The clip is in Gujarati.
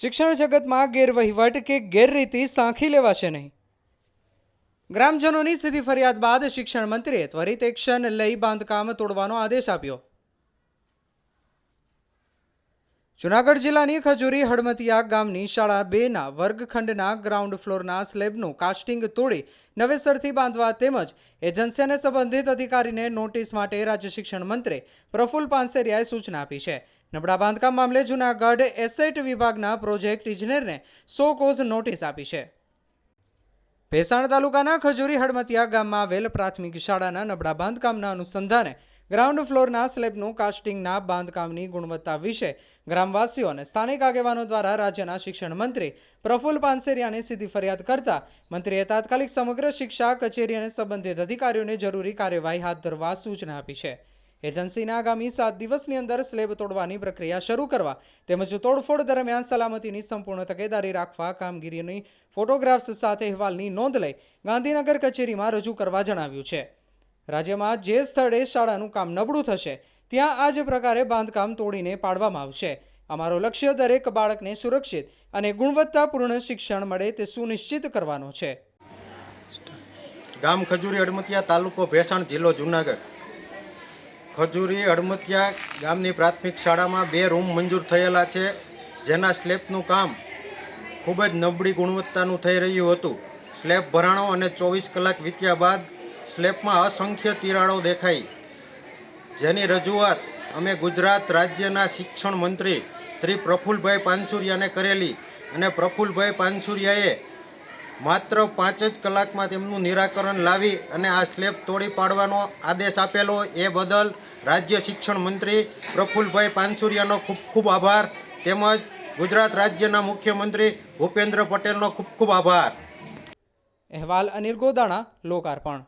શિક્ષણ જગતમાં ગેરવહીવટ કે ગેરરીતિ સાંખી લેવાશે નહીં. ગ્રામજનોની સીધી ફરિયાદ બાદ શિક્ષણ મંત્રીએ ત્વરિત એક્શન લઈ બાંધકામ તોડવાનો આદેશ આપ્યો. જુનાગઢ જિલ્લાની ખજૂરી હડમતિયા ગામની શાળા બેના વર્ગખંડના ગ્રાઉન્ડ ફ્લોરના સ્લેબનું કાસ્ટિંગ તોડી નવેસરથી બાંધવા તેમજ એજન્સી અને સંબંધિત અધિકારીને નોટિસ માટે રાજ્ય શિક્ષણ મંત્રી પ્રફુલ પાનસેરિયાએ સૂચના આપી છે. નબળા બાંધકામ મામલે જુનાગઢ એસેટ વિભાગના પ્રોજેક્ટ ઇજનેરને સો કોઝ નોટિસ આપી છે. ભેસાણ તાલુકાના ખજૂરી હડમતિયા ગામમાં આવેલ પ્રાથમિક શાળાના નબળા બાંધકામના અનુસંધાને ગ્રાઉન્ડ ફ્લોરના સ્લેબનું કાસ્ટિંગના બાંધકામની ગુણવત્તા વિશે ગ્રામવાસીઓ અને સ્થાનિક આગેવાનો દ્વારા રાજ્યના શિક્ષણ મંત્રી પ્રફુલ્લ પાનસેરિયાને સીધી ફરિયાદ કરતા મંત્રીએ તાત્કાલિક સમગ્ર શિક્ષા, કચેરી અને સંબંધિત અધિકારીઓને જરૂરી કાર્યવાહી હાથ ધરવા સૂચના આપી છે. એજન્સીના આગામી સાત દિવસની અંદર સ્લેબ તોડવાની પ્રક્રિયા શરૂ કરવા તેમજ તોડફોડ દરમિયાન સલામતીની સંપૂર્ણ તકેદારી રાખવા, કામગીરીની ફોટોગ્રાફ્સ સાથે અહેવાલની નોંધ લઈ ગાંધીનગર કચેરીમાં રજૂ કરવા જણાવ્યું છે. રાજ્યમાં જે સ્થળે શાળાનું કામ નબળું થશે, ત્યાં આ જ પ્રકારે બાંધકામ તોડીને પાડવામાં આવશે. અમારો લક્ષ્ય દરેક બાળકને સુરક્ષિત અને ગુણવત્તાપૂર્ણ શિક્ષણ મળે તે સુનિશ્ચિત કરવાનો છે. ગામ ખજૂરી અડમતિયા તાલુકો ભેસાણ જિલ્લો જુનાગઢ. ખજૂરી હડમતિયા ગામની પ્રાથમિક શાળામાં બે રૂમ મંજૂર થયેલા છે, જેના સ્લેબનું કામ ખૂબ જ નબળી ગુણવત્તાનું થઈ રહ્યું હતું. સ્લેબ ભરાણો અને ચોવીસ કલાક વીત્યા બાદ સ્લેબમાં અસંખ્ય તિરાડો દેખાઈ. જેની રજૂઆત અમે ગુજરાત રાજ્યના શિક્ષણ મંત્રી શ્રી પ્રફુલભાઈ પાનસુરિયાને કરેલી અને પ્રફુલભાઈ પાનસુરિયાએ માત્ર પાંચ જ કલાકમાં તેમનું નિરાકરણ લાવી અને આ સ્લેબ તોડી પાડવાનો આદેશ આપેલો એ બદલ રાજ્ય શિક્ષણ મંત્રી પ્રફુલભાઈ પાનસુરિયાનો ખૂબ ખૂબ આભાર તેમજ ગુજરાત રાજ્યના મુખ્યમંત્રી ભૂપેન્દ્ર પટેલનો ખૂબ ખૂબ આભાર. અહેવાલ અનિલ ગોદાણા, લોકાર્પણ.